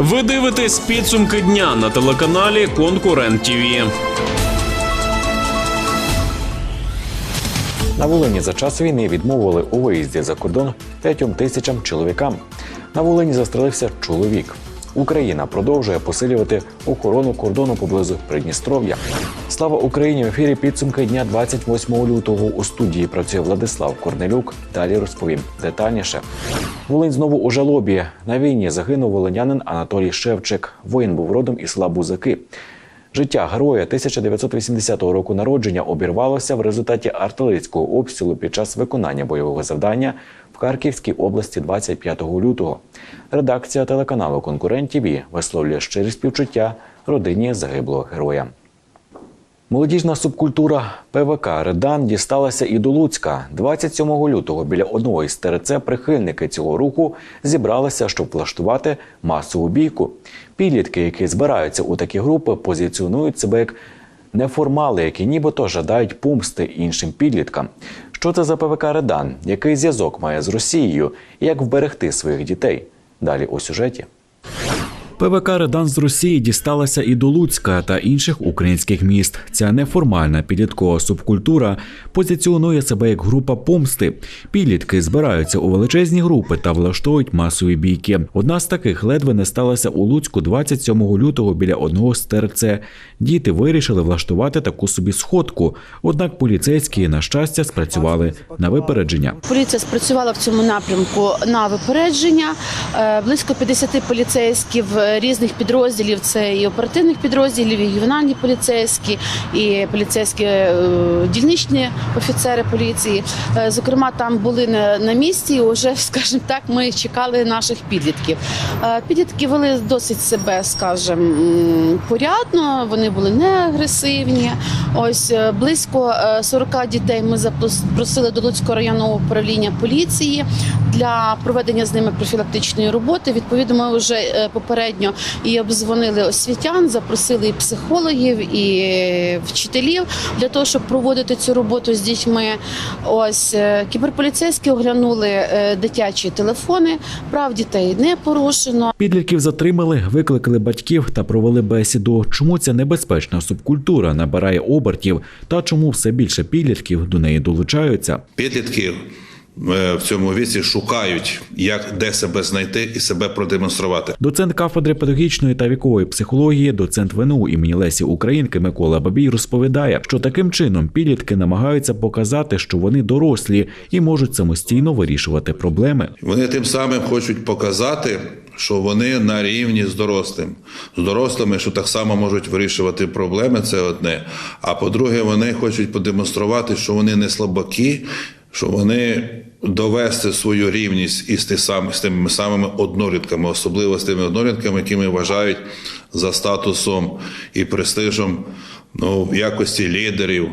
Ви дивитесь підсумки дня на телеканалі Конкурент ТІВІ. На Волині за час війни відмовили у виїзді за кордон п'ятьом тисячам чоловікам. На Волині застрелився чоловік. Україна продовжує посилювати охорону кордону поблизу Придністров'я. Слава Україні! В ефірі підсумки дня 28 лютого у студії працює Владислав Корнелюк. Далі розповім детальніше. Волинь знову у жалобі. На війні загинув волинянин Анатолій Шевчик. Воїн був родом із села Бузаки. Життя героя 1980 року народження обірвалося в результаті артилерійського обстрілу під час виконання бойового завдання в Харківській області 25 лютого. Редакція телеканалу Конкурент ТІВІ висловлює щирі співчуття родині загиблого героя. Молодіжна субкультура ПВК Редан дісталася і до Луцька. 27 лютого біля одного із ТРЦ прихильники цього руху зібралися, щоб влаштувати масову бійку. Підлітки, які збираються у такі групи, позиціонують себе як неформали, які нібито жадають помсти іншим підліткам. Що це за ПВК Редан? Який зв'язок має з Росією? Як вберегти своїх дітей? Далі у сюжеті. ПВК Редан з Росії дісталася і до Луцька та інших українських міст. Ця неформальна підліткова субкультура позиціонує себе як група помсти. Підлітки збираються у величезні групи та влаштовують масові бійки. Одна з таких ледве не сталася у Луцьку 27 лютого біля одного з ТРЦ. Діти вирішили влаштувати таку собі сходку. Однак поліцейські, на щастя, спрацювали на випередження. Поліція спрацювала в цьому напрямку на випередження. Е, Близько 50 поліцейських різних підрозділів. Це і оперативних підрозділів, і ювенальні поліцейські, і поліцейські е, дільничні офіцери поліції. Е, Зокрема, там були на, місці. і Вже, скажімо так, ми чекали наших підлітків. Е, Підлітки вели досить себе, скажімо, порядно. Вони були не агресивні. Ось близько е, 40 дітей ми запросили до Луцького районного управління поліції для проведення з ними профілактичної роботи. Відповідно, ми вже е, попередньо і обдзвонили освітян, запросили і психологів, і вчителів для того, щоб проводити цю роботу з дітьми. Ось е, кіберполіцейські оглянули е, дитячі телефони. Прав дітей не порушено. Підлітків затримали, викликали батьків та провели бесіду. Чому ця небезпечна субкультура набирає обертів та чому все більше підлітків до неї долучаються? Підлітки е, в цьому віці шукають, як де себе знайти і себе продемонструвати. Доцент кафедри педагогічної та вікової психології, доцент ВНУ імені Лесі Українки Микола Бабій розповідає, що таким чином підлітки намагаються показати, що вони дорослі і можуть самостійно вирішувати проблеми. Вони тим самим хочуть показати, що вони на рівні з дорослим. З дорослими, що так само можуть вирішувати проблеми, це одне. А по-друге, вони хочуть продемонструвати, що вони не слабаки, що вони довести свою рівність із тими самими однорідками, особливо з тими однорідками, які вважають за статусом і престижем ну, в якості лідерів.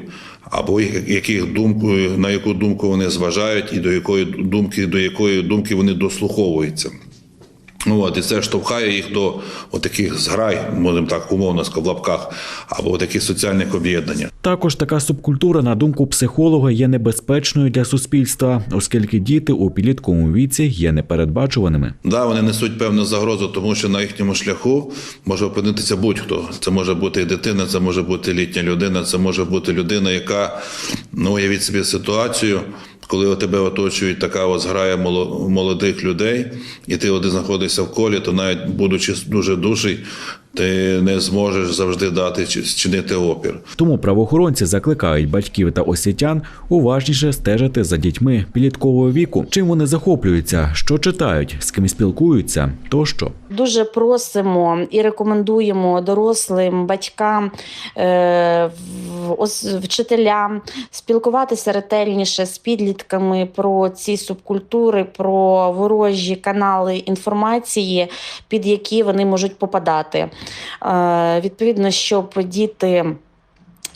Або яких думку, на яку думку вони зважають, і до якої думки, до якої думки вони дослуховуються. Ну, от, і це штовхає їх до таких зграй, можемо так умовно в лапках, або таких соціальних об'єднань. Також така субкультура, на думку психолога, є небезпечною для суспільства, оскільки діти у підлітковому віці є непередбачуваними. Да, вони несуть певну загрозу, тому що на їхньому шляху може опинитися будь-хто. Це може бути і дитина, це може бути літня людина, це може бути людина, яка ну уявіть собі ситуацію. Коли у тебе оточують така от зграя моло- молодих людей, і ти один знаходишся в колі, то навіть будучи дуже душий, ти не зможеш завжди дати чи чинити опір. Тому правоохоронці закликають батьків та освітян уважніше стежити за дітьми підліткового віку, чим вони захоплюються, що читають, з ким спілкуються, тощо. Дуже просимо і рекомендуємо дорослим батькам, е, вчителям спілкуватися ретельніше з підлітками про ці субкультури, про ворожі канали інформації, під які вони можуть попадати. Е, Відповідно, щоб діти.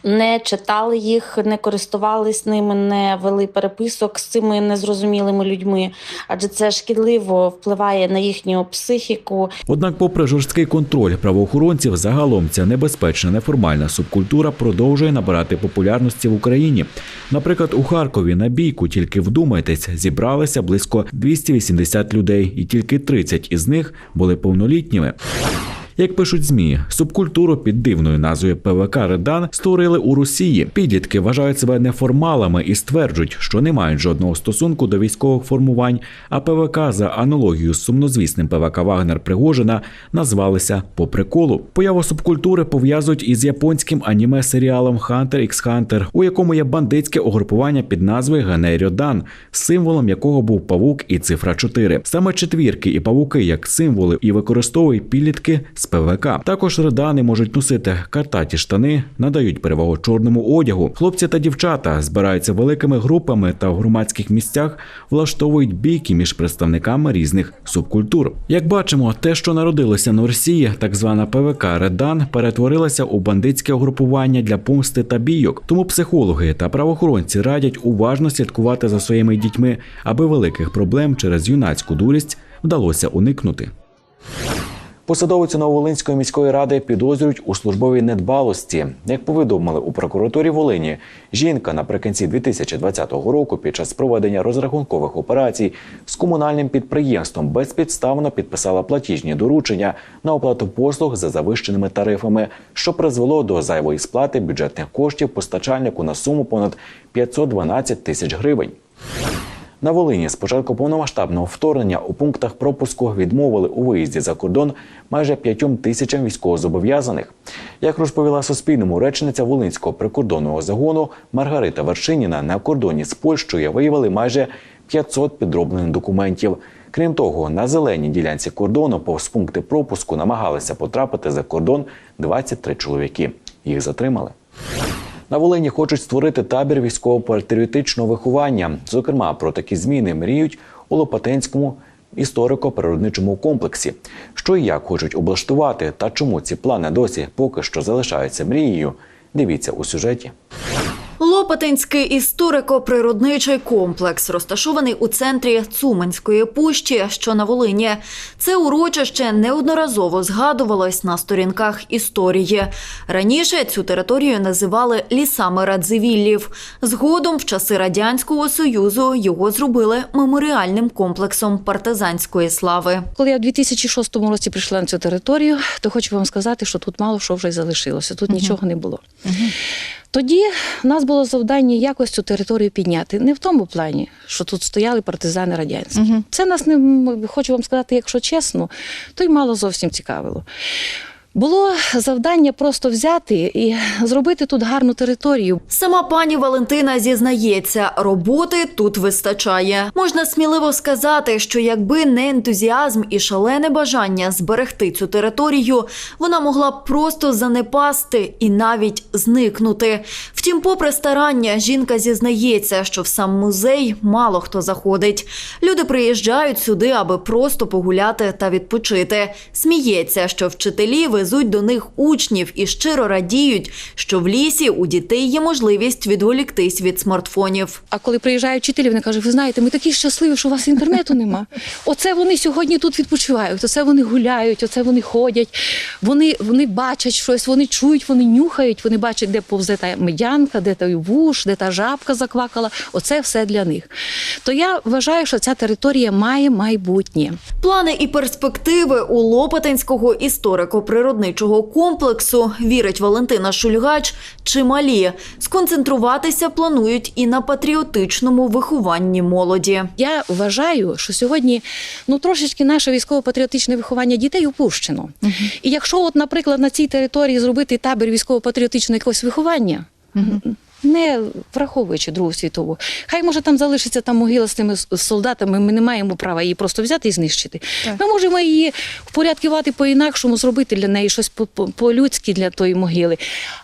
не читали їх, не користувались ними, не вели переписок з цими незрозумілими людьми, адже це шкідливо впливає на їхню психіку. Однак, попри жорсткий контроль правоохоронців, загалом ця небезпечна неформальна субкультура продовжує набирати популярності в Україні. Наприклад, у Харкові на бійку, тільки вдумайтесь, зібралися близько 280 людей, і тільки 30 із них були повнолітніми. Як пишуть змі, субкультуру під дивною назвою ПВК Редан створили у Росії. Підлітки вважають себе неформалами і стверджують, що не мають жодного стосунку до військових формувань. А ПВК за аналогією з сумнозвісним ПВК Вагнер Пригожина назвалися по приколу. Появу субкультури пов'язують із японським аніме серіалом Hunter x Hunter, у якому є бандитське угрупування під назвою Генеріо Дан, символом якого був павук і цифра 4. Саме четвірки і павуки як символи і використовують підлітки з ПВК. Також редани можуть носити картаті штани, надають перевагу чорному одягу. Хлопці та дівчата збираються великими групами та в громадських місцях влаштовують бійки між представниками різних субкультур. Як бачимо, те, що народилося на Росії, так звана ПВК Редан, перетворилася у бандитське угрупування для помсти та бійок. Тому психологи та правоохоронці радять уважно слідкувати за своїми дітьми, аби великих проблем через юнацьку дурість вдалося уникнути. Посадовицю Нововолинської міської ради підозрюють у службовій недбалості. Як повідомили у прокуратурі Волині, жінка наприкінці 2020 року під час проведення розрахункових операцій з комунальним підприємством безпідставно підписала платіжні доручення на оплату послуг за завищеними тарифами, що призвело до зайвої сплати бюджетних коштів постачальнику на суму понад 512 тисяч гривень. На Волині з початку повномасштабного вторгнення у пунктах пропуску відмовили у виїзді за кордон майже п'ятьом тисячам військовозобов'язаних. Як розповіла Суспільному речниця Волинського прикордонного загону Маргарита Вершиніна, на кордоні з Польщею виявили майже 500 підроблених документів. Крім того, на зеленій ділянці кордону повз пункти пропуску намагалися потрапити за кордон 23 чоловіки. Їх затримали. На Волині хочуть створити табір військово-патріотичного виховання. Зокрема, про такі зміни мріють у Лопатинському історико-природничому комплексі. Що і як хочуть облаштувати, та чому ці плани досі поки що залишаються мрією. Дивіться у сюжеті. Лопатинський історико-природничий комплекс розташований у центрі Цуманської пущі, що на Волині. Це урочище неодноразово згадувалось на сторінках історії. Раніше цю територію називали лісами Радзивіллів. Згодом, в часи радянського союзу, його зробили меморіальним комплексом партизанської слави. Коли я в 2006 році прийшла на цю територію, то хочу вам сказати, що тут мало що вже й залишилося, тут нічого не було. Тоді в нас було завдання якось цю територію підняти. Не в тому плані, що тут стояли партизани радянські. Це нас не хочу вам сказати, якщо чесно, то й мало зовсім цікавило. Було завдання просто взяти і зробити тут гарну територію. Сама пані Валентина зізнається, роботи тут вистачає. Можна сміливо сказати, що якби не ентузіазм і шалене бажання зберегти цю територію, вона могла б просто занепасти і навіть зникнути. Втім, попри старання, жінка зізнається, що в сам музей мало хто заходить. Люди приїжджають сюди, аби просто погуляти та відпочити. Сміється, що вчителі везуть до них учнів і щиро радіють, що в лісі у дітей є можливість відволіктись від смартфонів. А коли приїжджають вчителі, вони кажуть, ви знаєте, ми такі щасливі, що у вас інтернету нема. Оце вони сьогодні тут відпочивають, оце вони гуляють, оце вони ходять, вони, вони бачать щось, вони чують, вони нюхають, вони бачать, де повзе та медянка, де той вуш, де та жабка заквакала. Оце все для них. То я вважаю, що ця територія має майбутнє. Плани і перспективи у Лопатинського історико-природничого комплексу, вірить Валентина Шульгач, чималі. Сконцентруватися планують і на патріотичному вихованні молоді. Я вважаю, що сьогодні ну трошечки наше військово-патріотичне виховання дітей упущено. І якщо, от, наприклад, на цій території зробити табір військово-патріотичного якогось виховання. Не враховуючи Другу світову, хай може там залишиться там могила з тими солдатами. Ми не маємо права її просто взяти і знищити. Ми можемо її впорядкувати по-інакшому, зробити для неї щось по- по- по-людськи для тої могили,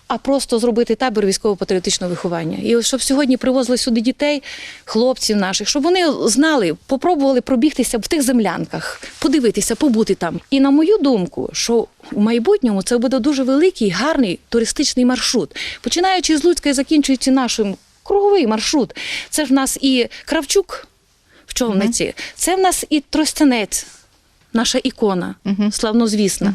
а просто зробити табір військово-патріотичного виховання. І щоб сьогодні привозили сюди дітей, хлопців наших, щоб вони знали, попробували пробігтися в тих землянках, подивитися, побути там. І на мою думку, що у майбутньому це буде дуже великий, гарний туристичний маршрут. Починаючи з Луцька і закінчуючи нашим круговий маршрут. Це ж в нас і Кравчук в човниці, це в нас і Тростянець, наша ікона, славнозвісна.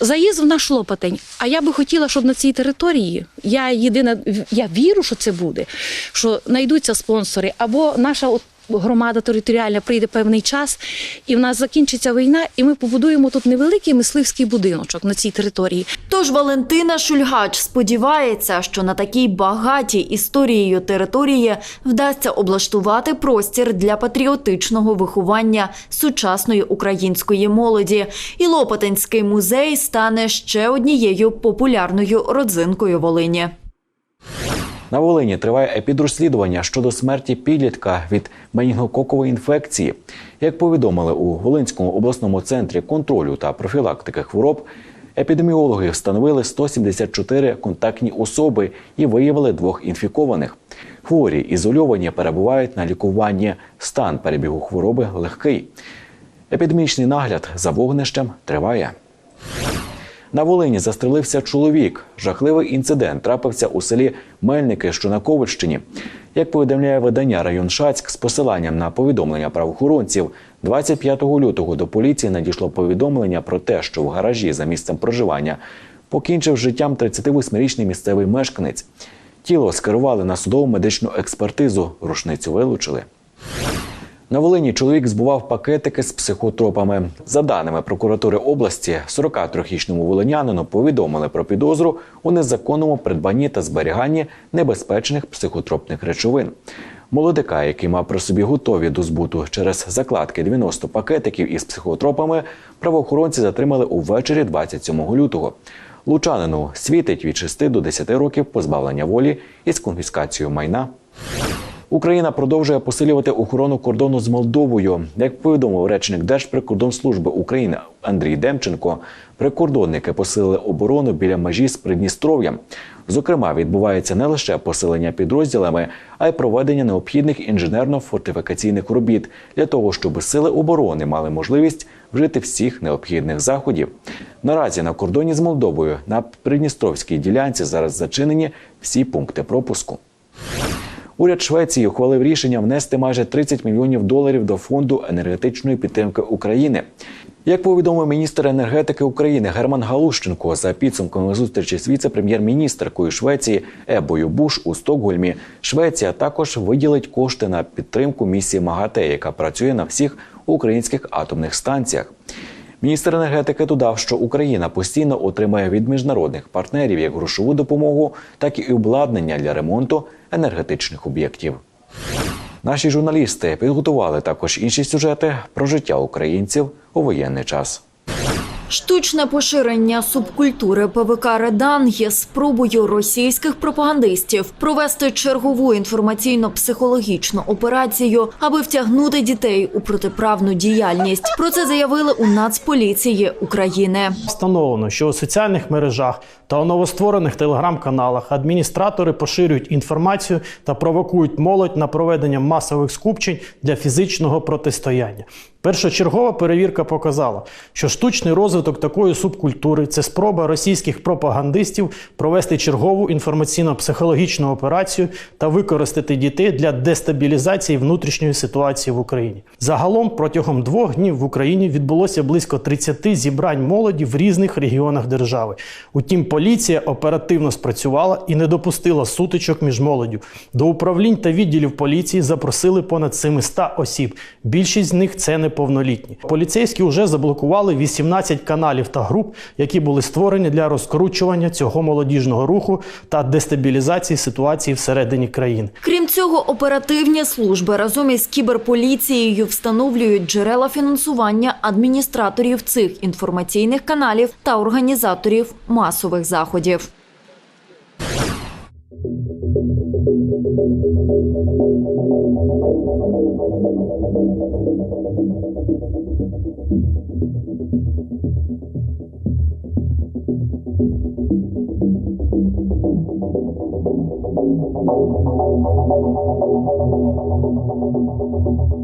Заїзд в наш Лопатень. А я би хотіла, щоб на цій території я єдина, я вірю, що це буде, що знайдуться спонсори, або наша от громада територіальна прийде певний час, і в нас закінчиться війна, і ми побудуємо тут невеликий мисливський будиночок на цій території. Тож Валентина Шульгач сподівається, що на такій багатій історією території вдасться облаштувати простір для патріотичного виховання сучасної української молоді, і Лопатинський музей стане ще однією популярною родзинкою Волині. На Волині триває епідрозслідування щодо смерті підлітка від менінгококової інфекції. Як повідомили у Волинському обласному центрі контролю та профілактики хвороб, епідеміологи встановили 174 контактні особи і виявили двох інфікованих. Хворі ізольовані перебувають на лікуванні. Стан перебігу хвороби легкий. Епідемічний нагляд за вогнищем триває. На Волині застрелився чоловік. Жахливий інцидент трапився у селі Мельники, що на Ковальщині. Як повідомляє видання район Шацьк з посиланням на повідомлення правоохоронців, 25 лютого до поліції надійшло повідомлення про те, що в гаражі за місцем проживання покінчив життям 38-річний місцевий мешканець. Тіло скерували на судову медичну експертизу, рушницю вилучили. На Волині чоловік збував пакетики з психотропами. За даними прокуратури області, 43-річному волинянину повідомили про підозру у незаконному придбанні та зберіганні небезпечних психотропних речовин. Молодика, який мав при собі готові до збуту через закладки 90 пакетиків із психотропами, правоохоронці затримали увечері 27 лютого. Лучанину світить від 6 до 10 років позбавлення волі із конфіскацією майна. Україна продовжує посилювати охорону кордону з Молдовою. Як повідомив речник Держприкордонслужби України Андрій Демченко, прикордонники посилили оборону біля межі з Придністров'ям. Зокрема, відбувається не лише посилення підрозділами, а й проведення необхідних інженерно-фортифікаційних робіт для того, щоб сили оборони мали можливість вжити всіх необхідних заходів. Наразі на кордоні з Молдовою на Придністровській ділянці зараз зачинені всі пункти пропуску. Уряд Швеції ухвалив рішення внести майже 30 мільйонів доларів до фонду енергетичної підтримки України. Як повідомив міністр енергетики України Герман Галущенко за підсумками зустрічі з віце-прем'єр-міністркою Швеції Ебою Буш у Стокгольмі, Швеція також виділить кошти на підтримку місії МАГАТЕ, яка працює на всіх українських атомних станціях. Міністр енергетики додав, що Україна постійно отримає від міжнародних партнерів як грошову допомогу, так і обладнання для ремонту енергетичних об'єктів. Наші журналісти підготували також інші сюжети про життя українців у воєнний час. Штучне поширення субкультури ПВК Редан є спробою російських пропагандистів провести чергову інформаційно-психологічну операцію, аби втягнути дітей у протиправну діяльність. Про це заявили у Нацполіції України. Встановлено, що у соціальних мережах та у новостворених телеграм-каналах адміністратори поширюють інформацію та провокують молодь на проведення масових скупчень для фізичного протистояння. Першочергова перевірка показала, що штучний розвиток такої субкультури це спроба російських пропагандистів провести чергову інформаційно-психологічну операцію та використати дітей для дестабілізації внутрішньої ситуації в Україні. Загалом протягом двох днів в Україні відбулося близько 30 зібрань молоді в різних регіонах держави. Утім, поліція оперативно спрацювала і не допустила сутичок між молоддю. До управлінь та відділів поліції запросили понад 700 осіб. Більшість з них це неповнолітні. Поліцейські вже заблокували 18 каналів та груп, які були створені для розкручування цього молодіжного руху та дестабілізації ситуації всередині країни. Крім цього, оперативні служби разом із кіберполіцією встановлюють джерела фінансування адміністраторів цих інформаційних каналів та організаторів масових запобіжних заходів. Thank you.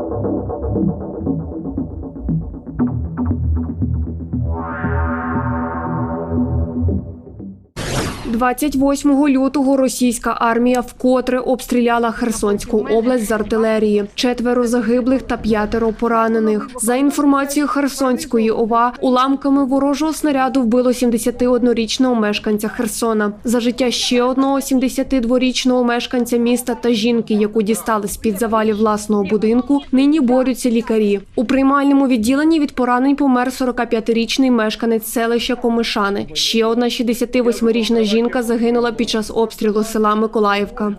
28 лютого російська армія вкотре обстріляла Херсонську область з артилерії. Четверо загиблих та п'ятеро поранених. За інформацією Херсонської ОВА, уламками ворожого снаряду вбило 71-річного мешканця Херсона. За життя ще одного 72-річного мешканця міста та жінки, яку дістали з під завалів власного будинку, нині борються лікарі. У приймальному відділенні від поранень помер 45-річний мешканець селища Комишани. Ще одна 68-річна жінка загинула під час обстрілу села Миколаївка.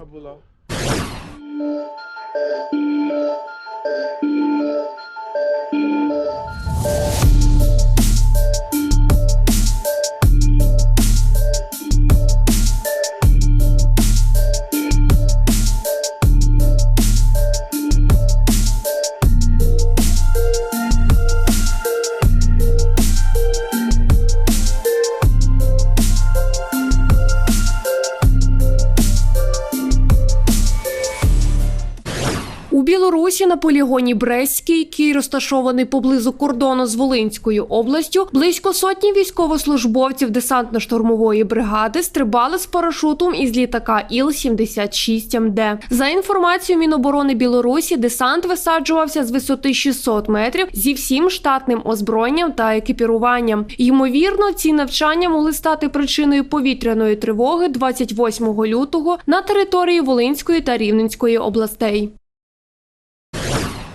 У Білорусі на полігоні Брестський, який розташований поблизу кордону з Волинською областю, близько сотні військовослужбовців десантно-штурмової бригади стрибали з парашутом із літака Іл-76МД. За інформацією Міноборони Білорусі, десант висаджувався з висоти 600 метрів зі всім штатним озброєнням та екіпіруванням. Ймовірно, ці навчання могли стати причиною повітряної тривоги 28 лютого на території Волинської та Рівненської областей.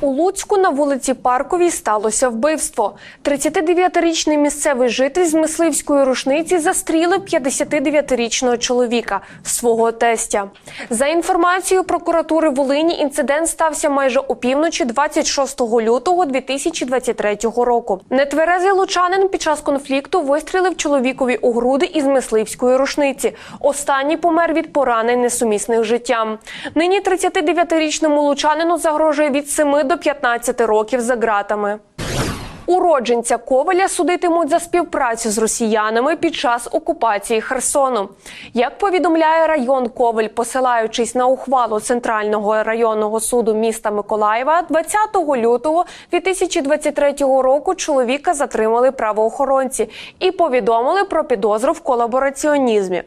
У Луцьку на вулиці Парковій сталося вбивство. 39-річний місцевий житель з мисливської рушниці застрілив 59-річного чоловіка, свого тестя. За інформацією прокуратури Волині, інцидент стався майже опівночі 26 лютого 2023 року. Нетверезий лучанин під час конфлікту вистрілив чоловікові у груди із мисливської рушниці. Останній помер від поранень несумісних життям. Нині 39-річному лучанину загрожує від 7 до 15 років за ґратами. Уродженця Коваля судитимуть за співпрацю з росіянами під час окупації Херсону. Як повідомляє район Коваль, посилаючись на ухвалу Центрального районного суду міста Миколаєва, 20 лютого 2023 року чоловіка затримали правоохоронці і повідомили про підозру в колабораціонізмі.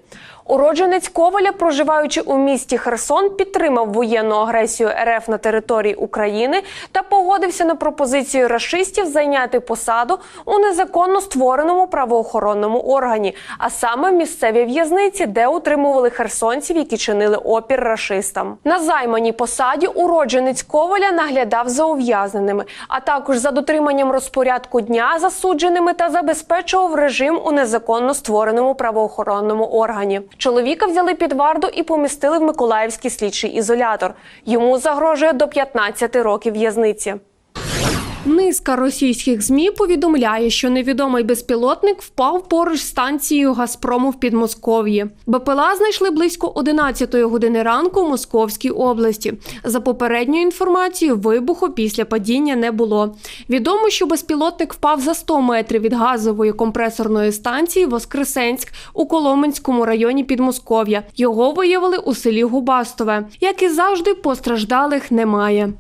Уродженець Коваля, проживаючи у місті Херсон, підтримав воєнну агресію РФ на території України та погодився на пропозицію рашистів зайняти посаду у незаконно створеному правоохоронному органі, а саме в місцевій в'язниці, де утримували херсонців, які чинили опір рашистам. На займаній посаді уродженець Коваля наглядав за ув'язненими, а також за дотриманням розпорядку дня засудженими та забезпечував режим у незаконно створеному правоохоронному органі. Чоловіка взяли під варду і помістили в Миколаївський слідчий ізолятор. Йому загрожує до 15 років в'язниці. Низка російських змі повідомляє, що невідомий безпілотник впав поруч станцією Газпрому в Підмосков'ї. БПЛА знайшли близько 11 години ранку в Московській області. За попередньою інформацією, вибуху після падіння не було. Відомо, що безпілотник впав за 100 метрів від газової компресорної станції Воскресенськ у Коломенському районі Підмосков'я. Його виявили у селі Губастове. Як і завжди, постраждалих немає.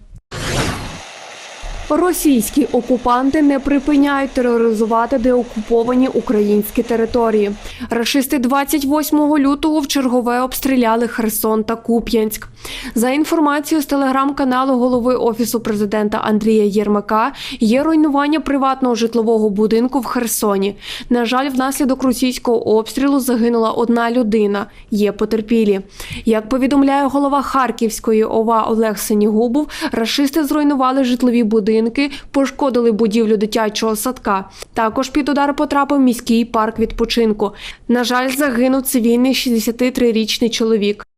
Російські окупанти не припиняють тероризувати деокуповані українські території. Рашисти 28 лютого в чергове обстріляли Херсон та Куп'янськ. За інформацією з телеграм-каналу голови офісу президента Андрія Єрмака, є руйнування приватного житлового будинку в Херсоні. На жаль, внаслідок російського обстрілу загинула одна людина. Є потерпілі. Як повідомляє голова Харківської ОВА Олег Сенігубов, рашисти зруйнували житлові будинки, пошкодили будівлю дитячого садка. Також під удар потрапив міський парк відпочинку. На жаль, загинув цивільний 63-річний чоловік.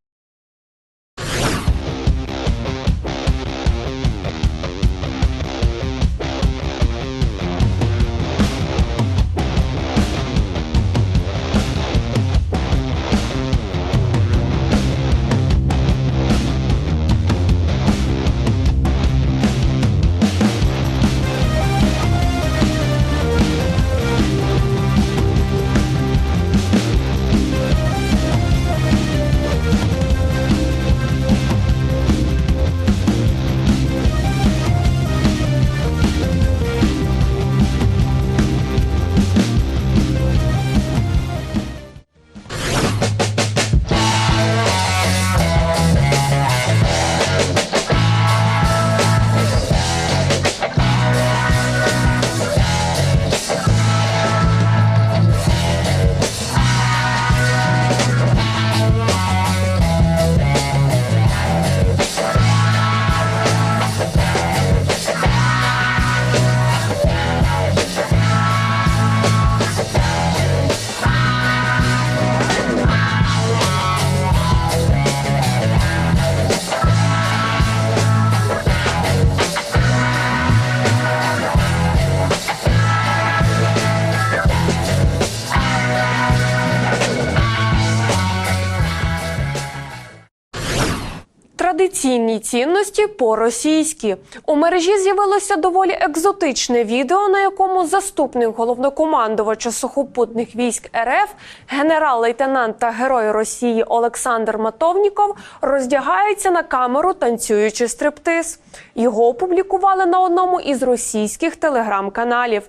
Цінності по-російськи у мережі з'явилося доволі екзотичне відео, на якому заступник головнокомандувача сухопутних військ РФ, генерал-лейтенант та герой Росії Олександр Матовніков роздягається на камеру, танцюючи стриптиз. Його опублікували на одному із російських телеграм-каналів.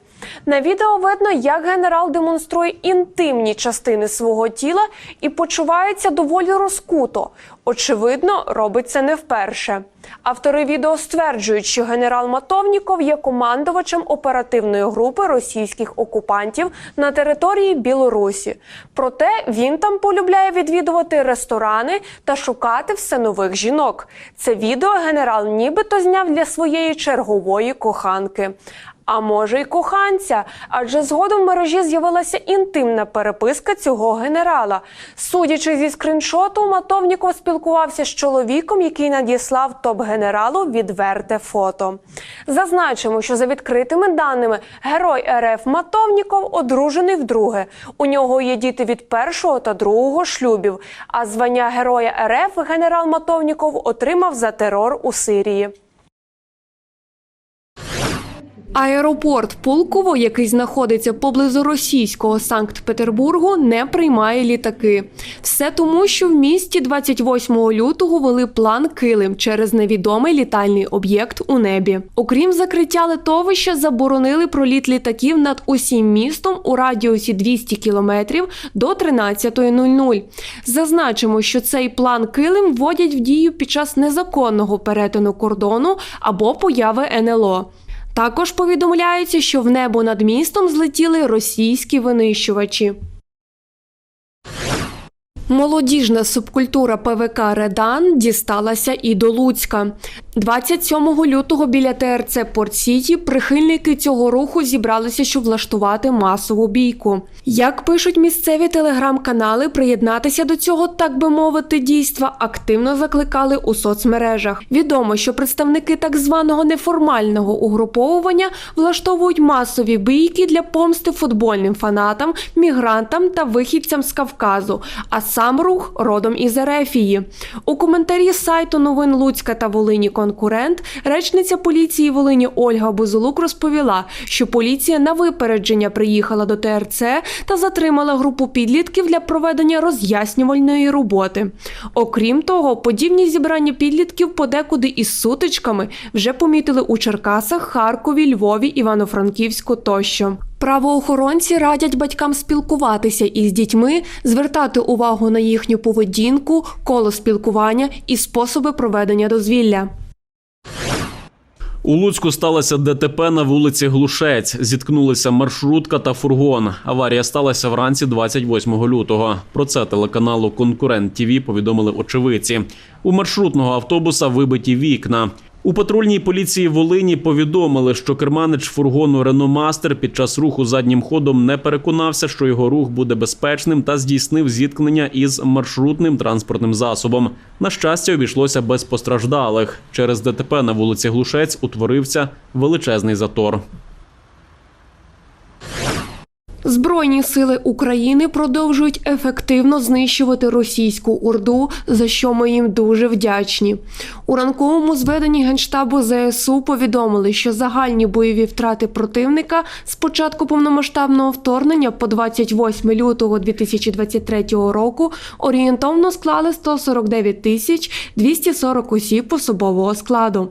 На відео видно, як генерал демонструє інтимні частини свого тіла і почувається доволі розкуто. Очевидно, робить це не вперше. Автори відео стверджують, що генерал Матовніков є командувачем оперативної групи російських окупантів на території Білорусі. Проте він там полюбляє відвідувати ресторани та шукати все нових жінок. Це відео генерал нібито зняв для своєї чергової коханки. А може й коханця, адже згодом в мережі з'явилася інтимна переписка цього генерала. Судячи зі скріншоту, Матовніков спілкувався з чоловіком, який надіслав топ-генералу відверте фото. Зазначимо, що за відкритими даними герой РФ Матовніков одружений вдруге. У нього є діти від першого та другого шлюбів. А звання героя РФ генерал Матовніков отримав за терор у Сирії. Аеропорт Пулково, який знаходиться поблизу російського Санкт-Петербургу, не приймає літаки. Все тому, що в місті 28 лютого вели план Килим через невідомий літальний об'єкт у небі. Окрім закриття литовища, заборонили проліт літаків над усім містом у радіусі 200 кілометрів до 13.00. Зазначимо, що цей план Килим вводять в дію під час незаконного перетину кордону або появи НЛО. Також повідомляється, що в небо над містом злетіли російські винищувачі. Молодіжна субкультура ПВК Редан дісталася і до Луцька. 27 лютого біля ТРЦ Порт Сіті прихильники цього руху зібралися, щоб влаштувати масову бійку. Як пишуть місцеві телеграм-канали, приєднатися до цього, так би мовити, дійства активно закликали у соцмережах. Відомо, що представники так званого неформального угруповування влаштовують масові бійки для помсти футбольним фанатам, мігрантам та вихідцям з Кавказу. А сам рух родом із Ерефії. У коментарі сайту новин Луцька та Волині конкурент речниця поліції Волині Ольга Бузулук розповіла, що поліція на випередження приїхала до ТРЦ та затримала групу підлітків для проведення роз'яснювальної роботи. Окрім того, подібні зібрання підлітків подекуди із сутичками вже помітили у Черкасах, Харкові, Львові, Івано-Франківську тощо. Правоохоронці радять батькам спілкуватися із дітьми, звертати увагу на їхню поведінку, коло спілкування і способи проведення дозвілля. У Луцьку сталося ДТП на вулиці Глушець. Зіткнулися маршрутка та фургон. Аварія сталася вранці 28 лютого. Про це телеканалу Конкурент ТІВІ повідомили очевидці. У маршрутного автобуса вибиті вікна. У патрульній поліції Волині повідомили, що керманич фургону Реномастер під час руху заднім ходом не переконався, що його рух буде безпечним та здійснив зіткнення із маршрутним транспортним засобом. На щастя, обійшлося без постраждалих. Через ДТП на вулиці Глушець утворився величезний затор. Збройні сили України продовжують ефективно знищувати російську урду, за що ми їм дуже вдячні. У ранковому зведенні генштабу ЗСУ повідомили, що загальні бойові втрати противника з початку повномасштабного вторгнення по 28 лютого 2023 року орієнтовно склали 149 тисяч 240 осіб особового складу.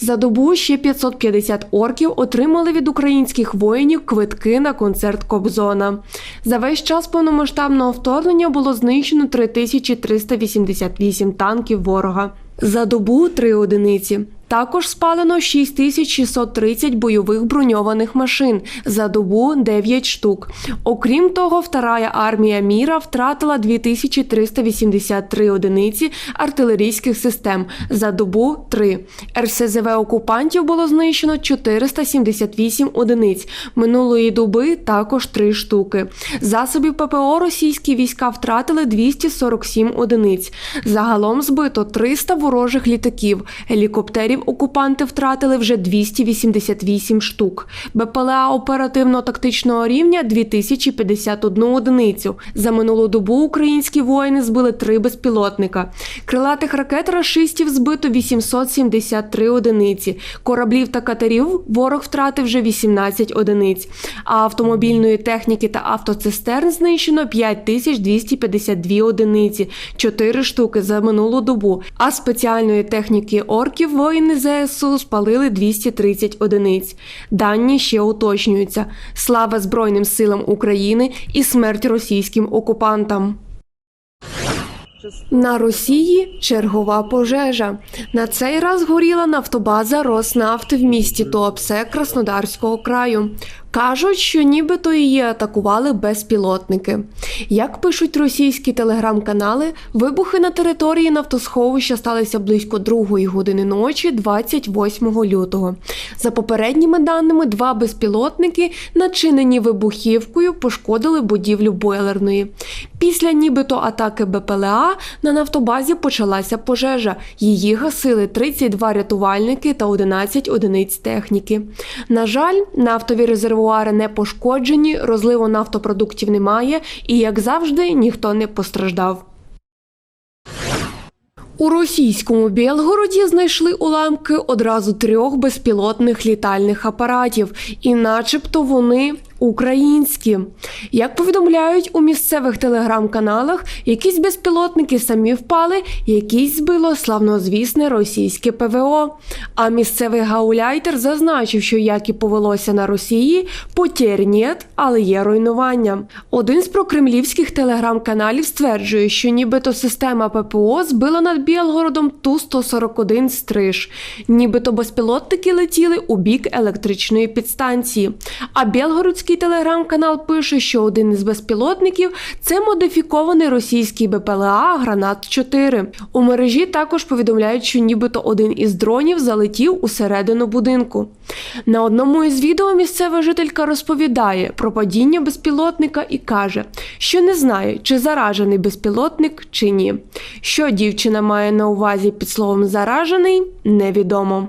За добу ще 550 орків отримали від українських воїнів квитки на концерт Кобзона. За весь час повномасштабного вторгнення було знищено 3388 танків ворога. За добу три одиниці. Також спалено 6630 бойових броньованих машин, за добу 9 штук. Окрім того, вторая армія міра втратила 2383 одиниці артилерійських систем, за добу 3. РСЗВ окупантів було знищено 478 одиниць. Минулої доби також 3 штуки. Засобів ППО російські війська втратили 247 одиниць. Загалом збито 300 ворожих літаків, гелікоптерів ракетоносителів окупанти втратили вже 288 штук. БПЛА оперативно-тактичного рівня 2051 одиницю. За минулу добу українські воїни збили три безпілотника. Крилатих ракет рашистів збито 873 одиниці. Кораблів та катерів ворог втратив вже 18 одиниць. А автомобільної техніки та автоцистерн знищено 5252 одиниці, 4 штуки за минулу добу. А спеціальної техніки орків воїни ЗСУ спалили 230 одиниць. Дані ще уточнюються. Слава Збройним силам України і смерть російським окупантам. На Росії чергова пожежа. На цей раз горіла нафтобаза Роснафти в місті Туапсе Краснодарського краю. Кажуть, що нібито її атакували безпілотники. Як пишуть російські телеграм-канали, вибухи на території нафтосховища сталися близько другої години ночі, 28 лютого. За попередніми даними, два безпілотники, начинені вибухівкою, пошкодили будівлю бойлерної. Після нібито атаки БПЛА на нафтобазі почалася пожежа. Її гасили 32 рятувальники та 11 одиниць техніки. На жаль, нафтові резервуари не пошкоджені, розливу нафтопродуктів немає, і як завжди, ніхто не постраждав. У російському Білгороді знайшли уламки одразу трьох безпілотних літальних апаратів, і начебто вони українські. Як повідомляють у місцевих телеграм-каналах, якісь безпілотники самі впали, якісь збило славнозвісне російське ПВО. А місцевий гауляйтер зазначив, що як і повелося на Росії, потєр нет, але є руйнування. Один з прокремлівських телеграм-каналів стверджує, що нібито система ППО збила над Білгородом Ту-141 стриж, нібито безпілотники летіли у бік електричної підстанції. А Білгородський телеграм-канал пише, що один із безпілотників це модифікований російський БПЛА Гранат 4 У мережі також повідомляють, що нібито один із дронів залетів у середину будинку. На одному із відео місцева жителька розповідає про падіння безпілотника і каже, що не знає, чи заражений безпілотник чи ні. Що дівчина має на увазі під словом заражений, невідомо.